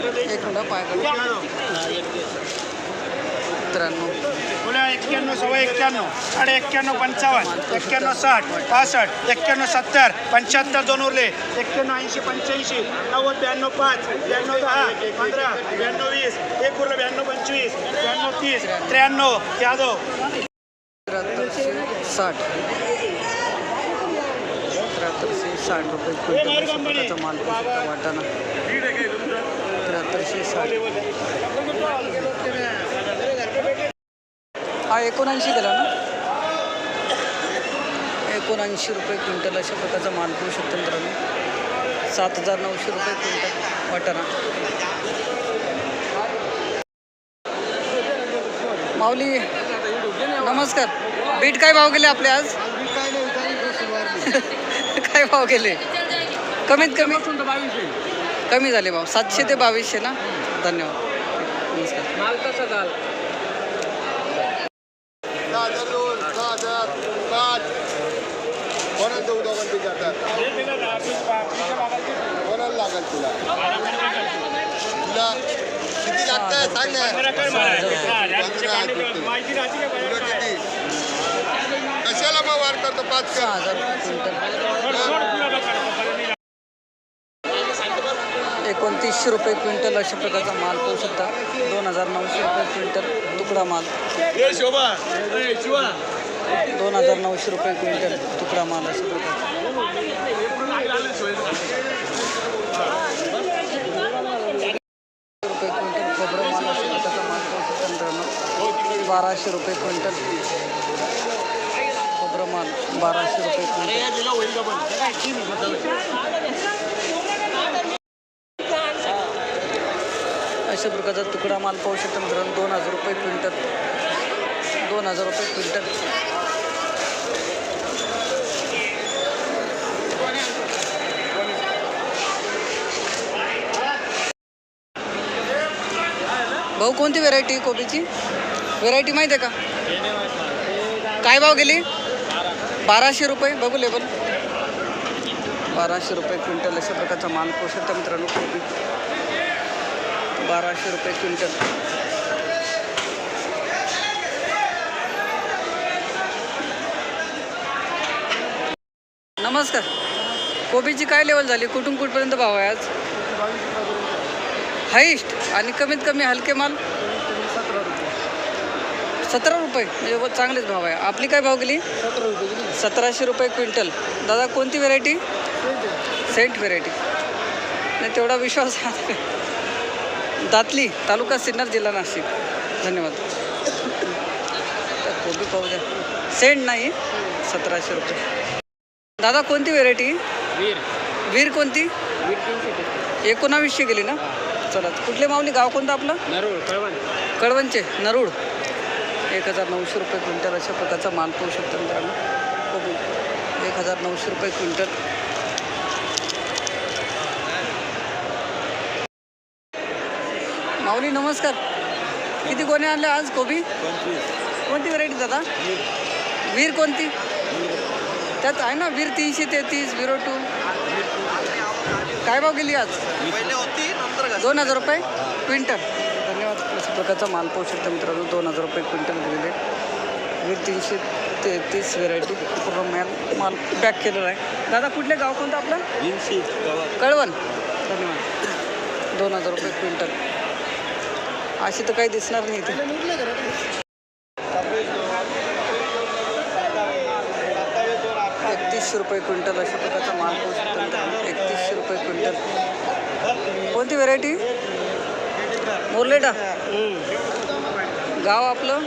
एक मिनिट पायाकडे त्र्याण्णव पुन्हा एक्क्याण्णव सव्वा एक्क्याण्णव साडे एक्क्याण्णव पंचावन्न एक्क्याण्णव साठ पासष्ट एक्क्याण्णव सत्तर पंच्याहत्तर दोन उरले. एक्क्याण्णव ऐंशी पंच्याऐंशी नव्वद ब्याण्णव पाच ब्याण्णव दहा पंधरा ब्याण्णव वीस एक उरलं ब्याण्णव पंचवीस ब्याण्णव तीस त्र्याण्णव यादव. त्र्याहत्तरशे साठ. त्र्याहत्तरशे साठ रुपये क्विंटल माल वाटाणा. साठ हा एकोणऐंशी दिला ना? एकोणऐंशी रुपये क्विंटल अशा प्रकारचा माल पाहू शकतो मित्रांनो. सात हजार नऊशे रुपये क्विंटल वाटाणा. माऊली नमस्कार. बीट काय भाव गेले आपले आज? काय भाव गेले? कमीत कमी? कमी झाले भाव सातशे ते बावीसशे ना? धन्यवाद. नमस्कार. सहा हजार दोन सहा हजार पाच कोणाला देऊ दोघांचे जातात कोणाला लागेल तुला तुला किती लागतंय सांग ना तुला किती कशाला मग वार करतो पाच सहा कर हजार एकोणतीसशे रुपये क्विंटल अशा प्रकारचा माल पाहू शकता. दोन हजार नऊशे रुपये क्विंटल तुकडा माल. दोन हजार नऊशे रुपये क्विंटल तुकडा माल अशा प्रकारचा. रुपये क्विंटल खोबरं माल अशा प्रकारचा माल पाहू शकता बाराशे रुपये क्विंटल खोबरं माल बाराशे रुपये क्विंटल. अशा प्रकारचा तुकडा माल पाहू शकता मित्रांनो दोन हजार रुपये क्विंटल. दोन हजार रुपये क्विंटल. भाऊ कोणती व्हेरायटी कोबीची? व्हेरायटी माहीत आहे का? काय भाव गेली? बाराशे रुपये. बघू लेबल बाराशे रुपये क्विंटल अशा प्रकारचा माल पाहू मित्रांनो कोबी. बाराशे रुपये क्विंटल. नमस्कार. कोबीची काय लेवल झाली? कुठून कुठपर्यंत भाव आहे आज? हाईस्ट. आणि कमीत कमी हलके माल? सतरा रुपये. म्हणजे चांगलेच भाव आहे. आपली काय भाव गेली? सतराशे रुपये क्विंटल. दादा कोणती व्हेरायटी सेंट व्हेरायटी नाही तेवढा विश्वास आहे. दातली तालुका सिन्नर जिल्हा नाशिक. धन्यवाद. कोबी पाहू द्या. सेंट नाही सतराशे रुपये. दादा कोणती व्हेरायटी वीर. वीर कोणती? एकोणावीसशे गेली ना? चला कुठले माऊली? गाव कोणतं आपलं? नरूळ कळवण. कळवणचे नरूड एक हजार नऊशे रुपये क्विंटल अशा प्रकारचा माल पाहू शकता मित्रांनो. एक हजार नऊशे रुपये क्विंटल. माऊली नमस्कार. किती कोणी आणले आज कोबी? कोणती व्हरायटी दादा? वीर कोणती? त्यात आहे ना वीर तीनशे तेहतीस झिरो टू. काय भाव गेली आज? दोन हजार रुपये क्विंटल. धन्यवाद. अशा प्रकारचा माल पाहू शकता मित्रांनो दोन हजार रुपये क्विंटल गेलेले वीर तीनशे तेहतीस व्हेरायटी पूर्ण माल माल पॅक केलेला आहे. दादा कुठले गाव कोणतं आपलं? कळवण. धन्यवाद. दोन हजार रुपये क्विंटल. अशी तर काही दिसणार नाही ते. एकतीसशे रुपये क्विंटल अशा प्रकारचा माल पाहू एकतीसशे रुपये क्विंटल. कोणती व्हेरायटी मोरलेटा. गाव आपलं?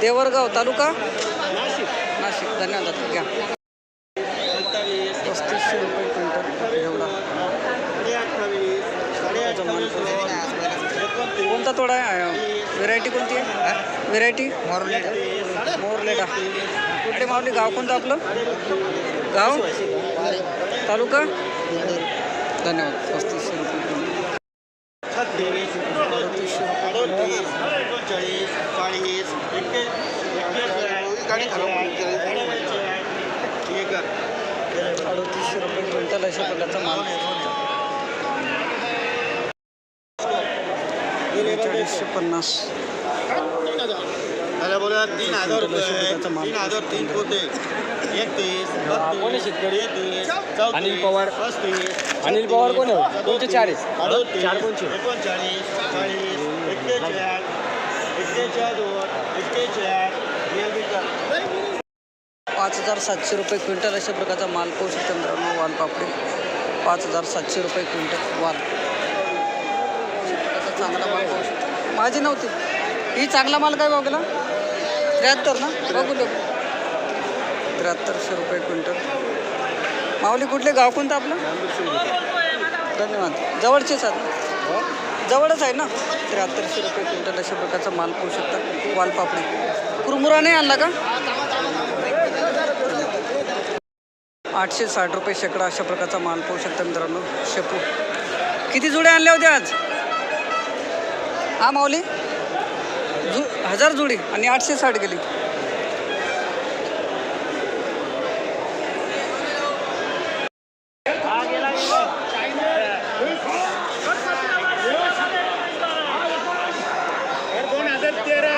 देवरगाव तालुका? नाशिक. धन्यवाद घ्या पस्तीसशे रुपये क्विंटल एवढा त्याचा माल पाहू शकता. कोणता तोडा आहे? व्हेरायटी कोणती आहे? व्हेरायटी मोरलेटा मोरलेटा कुठले मावली गाव कोणतं आपलं? गाव? तालुका? धन्यवाद. पस्तीसशे रुपये. अडतीसशे रुपये क्विंटल अशा प्रकारचा माल बेचाळीसशे पन्नास तीन हजार तीन हजार तीन पोते एकतीस बत्तीस शेतकरी अनिल पवार. पस्तीस अनिल पवार कोण आहे? कोणचे चार आहे? अडोतीस चार कोणचे? एकोणचाळीस चाळीस दोन पाच हजार सातशे रुपये क्विंटल अशा प्रकारचा माल शकतो मित्रांनो वाल पापडी पाच हजार सातशे रुपये क्विंटल वाल चांगला माल पाहू शकतो माझी नव्हती. ही चांगला माल काय भाव गेला? त्र्याहत्तर ना? बघू लोक त्र्याहत्तरशे रुपये क्विंटल. माऊली कुठले गाव कोणतं आपलं? धन्यवाद. जवळचेच आहेत जवळच आहे ना? त्र्याहत्तरशे रुपये क्विंटल अशा प्रकारचा माल पाहू शकता वालपापडी. कुरमुरा नाही आणला का? आठशे साठ रुपये शेकडा अशा प्रकारचा माल पाहू शकता मित्रांनो. शेपू. किती जुड्या आणल्या होत्या आज? हा माऊली? जु हजार जुडी आणि आठशे साठ गेली दोन हजार तेरा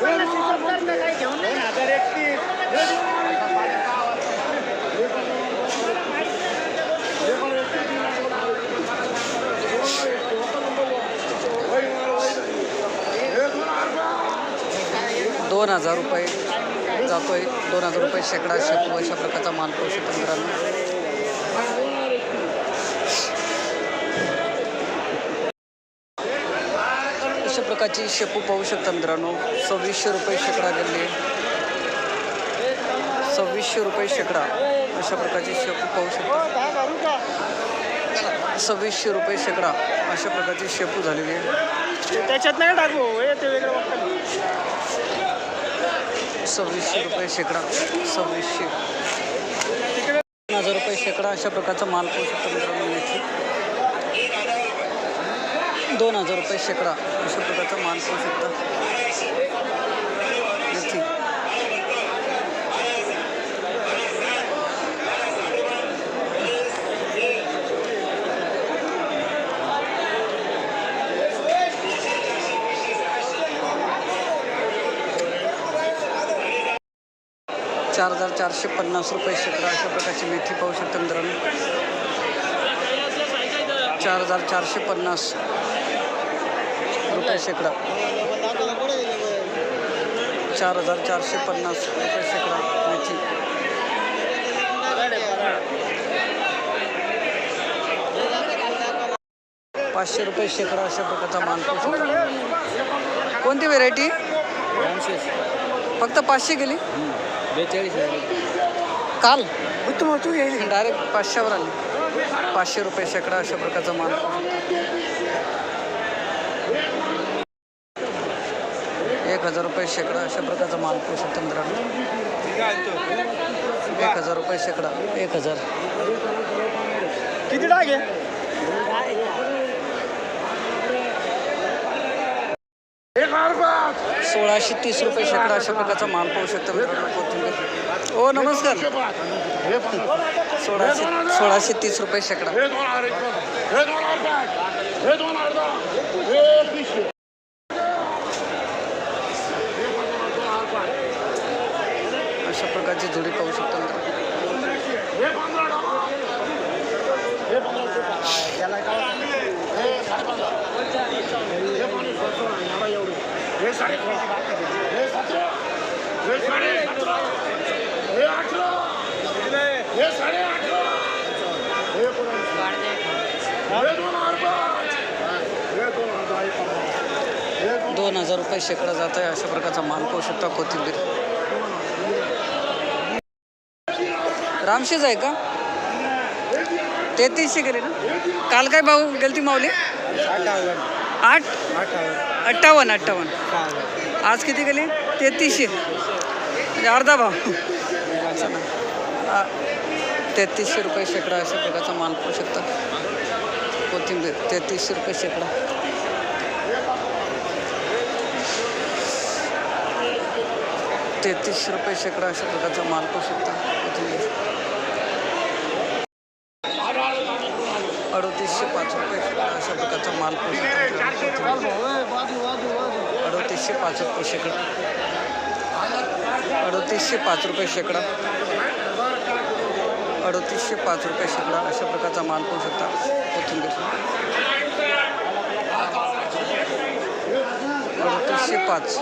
दोन हजार एकतीस दोन हजार रुपये जातो आहे दोन हजार रुपये शेकडा शेपू अशा प्रकारचा माल पाहू शकतो मित्रांनो अशा प्रकारची शेपू पाहू शकता मित्रांनो. सव्वीसशे रुपये शेकडा गेले. सव्वीसशे रुपये शेकडा अशा प्रकारची शेपू पाहू शकता. सव्वीसशे रुपये शेकडा अशा प्रकारची शेपू झालेली आहे. त्याच्यात नाही टाकू? ते वेगळं सव्वीसशे रुपये शेकडा सव्वीसशे. दोन हजार रुपये शेकडा अशा प्रकारचा माल पाहू शकतो मित्रांनो मेथी दोन हजार रुपये शेकडा अशा प्रकारचा माल पाहू शकता. चार हजार चारशे पन्नास रुपये शेकडा अशा प्रकारची मेथी पाहू शकता मित्रांनो. चार हजार चारशे पन्नास रुपये शेकडा चार हजार चारशे पन्नास रुपये शेकडा मेथी. पाचशे रुपये शेकडा अशा प्रकारचा माल कोणती व्हेरायटी फक्त पाचशे गेली? बेचाळीस काल? उत्तम तू डायरेक्ट पाचशेवर आली. पाचशे रुपये शेकडा अशा प्रकारचा माल. एक हजार रुपये शेकडा अशा प्रकारचा माल पाहू शकतो मित्रांनो. एक हजार रुपये शेकडा एक हजार. किती डाग आहे? सोळाशे तीस रुपये शेकडा अशा प्रकारचा माल पाहू शकतो मित्रांनो ओ हो, नमस्कार. सोळाशे सोळाशे तीस रुपये शेकडा. अशा प्रकारची जोडी एक हे दोन हजार पाच हे दोन हजार दहा हे एकवीसशे अशा प्रकारची जोडी पाहू शकतो मित्रांनो हे पंधरा डबा हे पंधरा हे साडेपंधरा हे पाणी सोळा डबा एवढे हे साडेसोळा हे सतरा हे साडे सतरा हे अठरा हे साडे अठरा हे एकोणीस हे दोन हजार हे हे रुपये शेकडा जात आहे अशा प्रकारचा माल पाहू शकता कोथिंबीर? रामशेज आहे का? तेहतीसशे गेले ना? काल काय भाऊ गेली ती माऊली आठ? अठ्ठावन्न. अठ्ठावन्न आज किती गेले? तेहतीसशे. म्हणजे अर्धा भाव. तेहतीसशे रुपये शेकडा अशा प्रकारचा माल पाहू शकता. कोथिंबीर तेहतीसशे रुपये शेकडा. तेहतीसशे रुपये शेकडा अशा प्रकारचा माल पाहू शकता. कोथिंबीर. अडोतीसशे पाच रुपये शेकडा अशा प्रकारचा माल पाहू शकता. अडतीसशे पाच रुपये शेकडा. अडतीसशे पाच रुपये शेकडा. अडतीसशे पाच रुपये शेकडा. अशा प्रकारचा माल पाहू शकता कोथिंबीर अडतीसशे पाच.